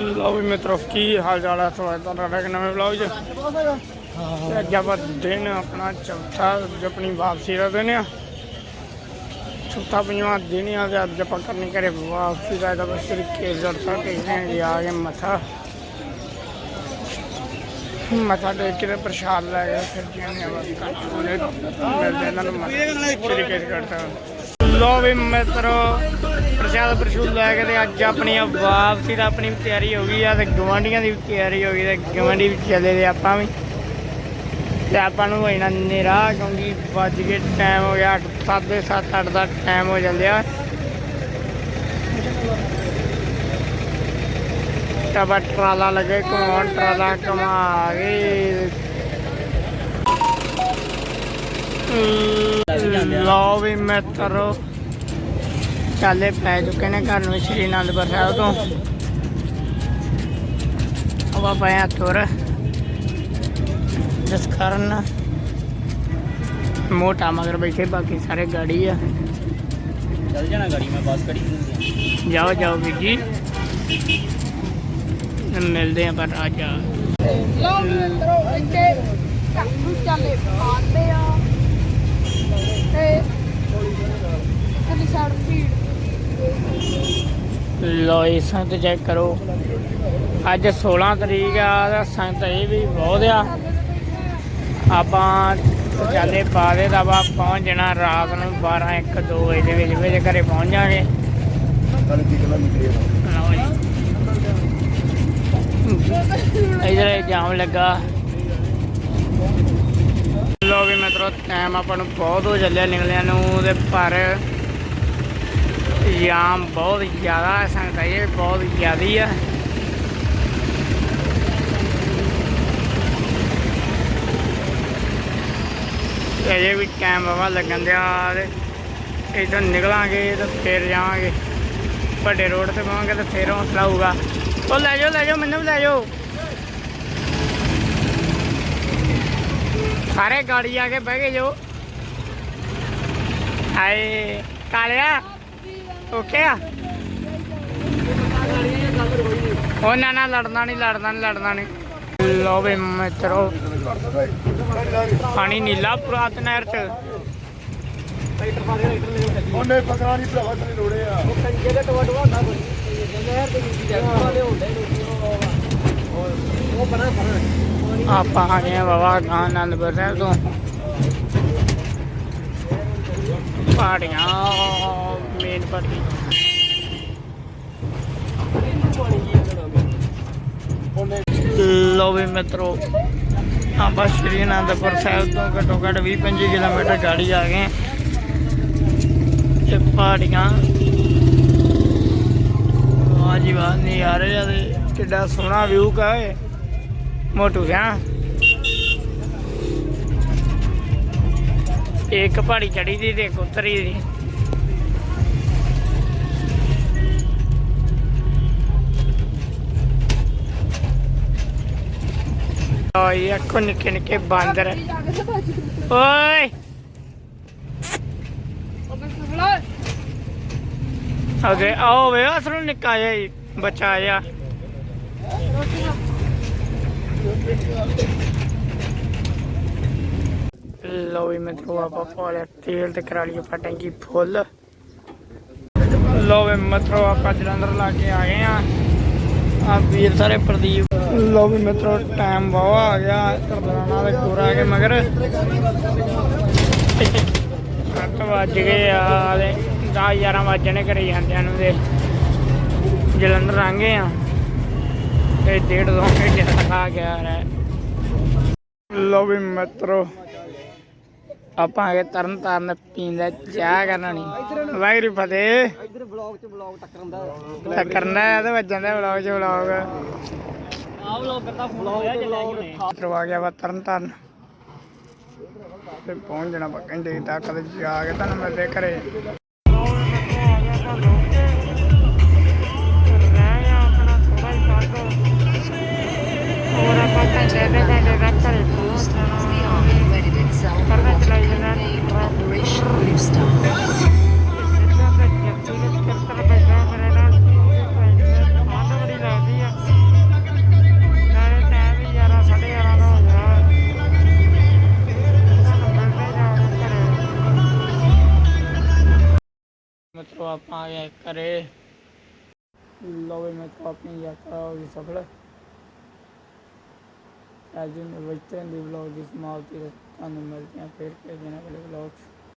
ਲਓ ਵੀ ਮਿੱਤਰੋ ਕੀ ਹਾਲ ਚਾਲ ਹੈ ਤੁਹਾਡਾ ਇੱਕ ਨਵੇਂ ਵਲੌਗ 'ਚ? ਤੇ ਅੱਜ ਆਪਾਂ ਦਿਨ ਆਪਣਾ ਚੌਥਾ ਅੱਜ ਆਪਣੀ ਵਾਪਸੀ ਦਾ ਦਿਨ ਆ। ਚੌਥਾ ਪੰਜਵਾਂ ਦਿਨ ਆ ਤੇ ਅੱਜ ਆਪਾਂ ਕਰਨੀ ਘਰੇ ਵਾਪਸੀ ਦਾ ਤਾਂ ਬਸ ਸ੍ਰੀ ਕੇਸਗੜ੍ਹ ਸਾਹਿਬ ਟੇਕਦੇ ਹਾਂ ਜੀ ਆ ਕੇ ਮੱਥਾ। ਮੱਥਾ ਟੇਕ ਕੇ ਪ੍ਰਸ਼ਾਦ ਲੈ ਕੇ ਫਿਰ ਆ ਬਸ ਘਰ ਨੂੰ। ਮਿਲਦੇ ਇਹਨਾਂ ਨੂੰ ਮੱਥਾ। ਸਾਹਿਬ ਲੋ ਵੀ ਮਿੱਤਰੋ ਪ੍ਰਸ਼ਾਦ ਪ੍ਰਸ਼ੂਦ ਲੈ ਕੇ ਤੇ ਅੱਜ ਆਪਣੀ ਵਾਪਸੀ ਦਾ ਆਪਣੀ ਤਿਆਰੀ ਹੋ ਗਈ ਆ ਤੇ ਗਵਾਂਢੀਆਂ ਦੀ ਵੀ ਤਿਆਰੀ ਹੋ ਗਈ ਤੇ ਗਵਾਂਢੀ ਵੀ ਚੱਲੇ ਦੇ ਆਪਾਂ ਵੀ। ਤੇ ਆਪਾਂ ਨੂੰ ਹੋਣਾ ਨੇਰਾ ਕਿਉਂਕਿ ਵੱਜ ਕੇ ਟਾਈਮ ਹੋ ਗਿਆ 7:30 7 8 ਦਾ ਟਾਈਮ ਹੋ ਜਾਂਦਿਆ। ਤਬਾ ਟਰਾਲਾ ਲੱਗੇ ਘੁਮਾਉਣ ਟਰਾਲਾ ਘੁਮਾ ਕੇ ਲਓ ਵੀ ਮਿੱਤਰੋ ਚਾਲੇ ਪੈ ਚੁੱਕੇ ਨੇ ਘਰ ਨੂੰ ਸ਼੍ਰੀ ਅਨੰਦਪੁਰ ਸਾਹਿਬ ਤੋਂ। ਹਵਾ ਪਾਇਆ ਤੁਰ ਜਿਸ ਕਾਰਨ ਮੋਟਾ ਮਗਰ ਬੈਠੇ ਬਾਕੀ ਸਾਰੇ ਗਾੜੀ ਆ। ਚੱਲ ਜਾਣਾ ਗਾੜੀ ਮੈਂ ਬੱਸ ਖੜੀ ਹੁੰਦੀ ਜਾਓ ਜਾਓ ਵੀਰ ਜੀ। ਮਿਲਦੇ ਆ ਪਰ ਅੱਜ ਲਓ ਮਿੱਤਰੋ ਇੱਥੇ ਚੱਲੇ ਪਾਉਂਦੇ ਆ ਤੇ ਚਲੀ ਸਾਡ ਭੀੜ ਲੋ ਇਹ ਸੰਗਤ ਚੈੱਕ ਕਰੋ। ਅੱਜ 16 ਤਰੀਕ ਆ ਤੇ ਸੰਗਤ ਇਹ ਵੀ ਬਹੁਤ ਆ। ਆਪਾਂ ਚਾਲੇ ਪਾ ਦੇ ਦਾ ਵਾ ਪਹੁੰਚ ਜਾਣਾ ਰਾਤ ਨੂੰ 12 1 2 ਵਜੇ ਦੇ ਵਿੱਚ ਵਿੱਚ ਘਰੇ ਪਹੁੰਚ ਜਾਾਂਗੇ ਇਧਰ ਜਾਮ ਲੱਗਾ। ਲੋ ਵੀ ਮਿੱਤਰੋ ਟਾਈਮ ਆਪਾਂ ਨੂੰ ਬਹੁਤ ਹੋ ਚੱਲਿਆ ਨਿਕਲਿਆ ਨੂੰ ਤੇ ਪਰ ਜਾਮ ਬਹੁਤ ਜ਼ਿਆਦਾ ਹੈ, ਸੰਗਤ ਇਹ ਬਹੁਤ ਜ਼ਿਆਦੀ ਆ। ਅਜੇ ਵੀ ਟਾਈਮ ਬਾਬਾ ਲੱਗਣ ਦਿਆ ਤੇ ਇਧਰ ਨਿਕਲਾਂਗੇ ਤੇ ਫਿਰ ਜਾਵਾਂਗੇ। ਵੱਡੇ ਰੋਡ ਤੇ ਪਾਵਾਂਗੇ ਤੇ ਫਿਰ ਹੌਸਲਾ ਹੋਊਗਾ। ਉਹ ਲੈ ਜਾਓ ਲੈ ਜਾਓ, ਮੈਨੂੰ ਵੀ ਲੈ ਜਾਓ। ਸਾਰੇ ਗਾੜੀ ਆ ਕੇ ਬਹਿ ਗਏ ਜੋ। ਹਾਏ, ਕਾਲਿਆ। ਓਕੇ ਆ? ਉਹ ਨਾ ਨਾ ਲੜਨਾ ਨਹੀਂ ਲੜਨਾ ਨਹੀਂ ਲੜਨਾ ਨਹੀਂ ਲੋ ਵੀ ਮਿੱਤਰੋ ਪਾਣੀ ਨੀਲਾ ਪੁਰਾਤ ਨਹਿਰ ਚ। ਉਹਨੇ ਪਕੜਾ ਨਹੀਂ ਭਰਾਵਾ ਤੇਰੇ ਲੋੜੇ ਆ। ਕੰਜੇ ਦੇ ਟਵਾ ਟਵਾ ਹੁੰਦਾ ਕੋਈ। ਨਹਿਰ ਦੇ ਵਿੱਚ ਜੱਗ ਵਾਲੇ ਹੁੰਦੇ ਨੇ। ਉਹ ਬਣਾ ਫ਼ਰਕ ਆਪਾਂ ਆ ਗਏ ਬਾਬਾ ਗਾਂ ਆਨੰਦਪੁਰ ਸਾਹਿਬ ਤੋਂ। ਪਹਾੜੀਆਂ ਮੇਨ ਪੱਟੀ ਲੋ ਵੀ ਮਿੱਤਰੋ, ਆਪਾਂ ਸ਼੍ਰੀ ਅਨੰਦਪੁਰ ਸਾਹਿਬ ਤੋਂ ਘੱਟੋ ਘੱਟ 20 25 ਕਿਲੋਮੀਟਰ ਗਾੜੀ ਆ ਗਏ ਇਹ ਪਹਾੜੀਆਂ। ਵਾਹ ਜੀ ਵਾਹ ਨਹੀਂ ਆ ਰਹੇ ਆ ਤੇ ਕਿੱਡਾ ਸੋਹਣਾ ਵਿਊ ਕਾ ਏ। ਮੋਟੂ ਸਿਆ। ਇੱਕ ਪਹਾੜੀ ਚੜੀ ਦੀ ਤੇ ਇੱਕ ਉਤਰੀ ਦੀ ਓਏ ਅੱਖੋਂ ਨਿੱਕੇ ਨਿੱਕੇ ਬਾਂਦਰ ਓਏ ਅਗੇ ਆਓ ਵੇ ਅਸਲ ਨਿੱਕਾ ਜਿਹਾ ਬੱਚਾ ਆਇਆ ਲੋ ਵੀ ਮਿੱਤਰੋ ਆਪਾਂ ਪਾਲਿਆ ਤੇਲ ਤੇ ਕਰਾ ਲਈਏ ਟੈਂਕੀ ਫੁੱਲ ਲੋ ਵੀ ਮਿੱਤਰੋ ਆਪਾਂ ਜਲੰਧਰ ਲਾ ਕੇ ਆ ਗਏ ਆ ਆ ਵੀਰ ਸਾਰੇ ਪ੍ਰਦੀਪ। ਲੋ ਵੀ ਮਿੱਤਰੋ ਟਾਈਮ ਬਹੁਤ ਆ ਗਿਆ। ਤਰਦਾਨਾ ਦੇ ਕੋਰ ਆ ਗਏ ਮਗਰ। 8 ਵੱਜ ਗਏ ਆ ਤੇ 10 11 ਵਜਣੇ ਘਰੇ ਜਾਂਦਿਆਂ ਨੂੰ ਦੇ ਜਲੰਧਰ ਲੰਘੇ ਆ। ਤੇ ਡੇਢ ਦੋ ਘੰਟੇ ਤੱਕ ਗਿਆ ਰਹਿ। ਲੋ ਵੀ ਮਿੱਤਰੋ, ਆਪਾਂ ਆ ਤਰਨ ਤਾਰਨ ਪੀਂਦਾ ਚਾਹ ਕਰਨਾ ਨਹੀਂ ਵਾਹਿਗੁਰੂ ਫਤਿਹ। ਚ ਬਲੌਗ ਟੱਕਰਨ ਦਾ ਟੱਕਰਨਾ ਹੈ ਤੇ ਵੱਜਣ ਦਾ ਵਲੌਗ ਚ ਵਲੌਗ ਆ ਬਲੌਗ ਕਰਦਾ ਬਲੌਗ ਤੇ ਬਲੌਗ ਨੇ ਕਰਵਾ ਗਿਆ ਵਾ ਤਰਨ ਤਾਰਨ ਤੇ ਪਹੁੰਚ ਜਾਣਾ ਵਾ ਘੰਟੇ ਤੱਕ ਤੇ ਜਾ ਕੇ ਤੁਹਾਨੂੰ ਮਿਲਦੇ ਘਰੇ। ਆਪਾਂ ਆ ਗਏ ਮੈਂ ਤਾਂ ਆਪਣੀ ਯਾਤਰਾ ਹੋ ਗਈ ਸਫਲ ਅੱਜ ਨੂੰ ਵਿਚਨ ਦੀ ਵਲੌਗ ਦੀ ਸਮਾਪਤੀ ਹੈ। ਤੁਹਾਨੂੰ ਮਿਲਦੇ ਹਾਂ ਫਿਰ ਕਿਸੇ ਦਿਨ ਅਗਲੇ ਵਲੌਗ 'ਚ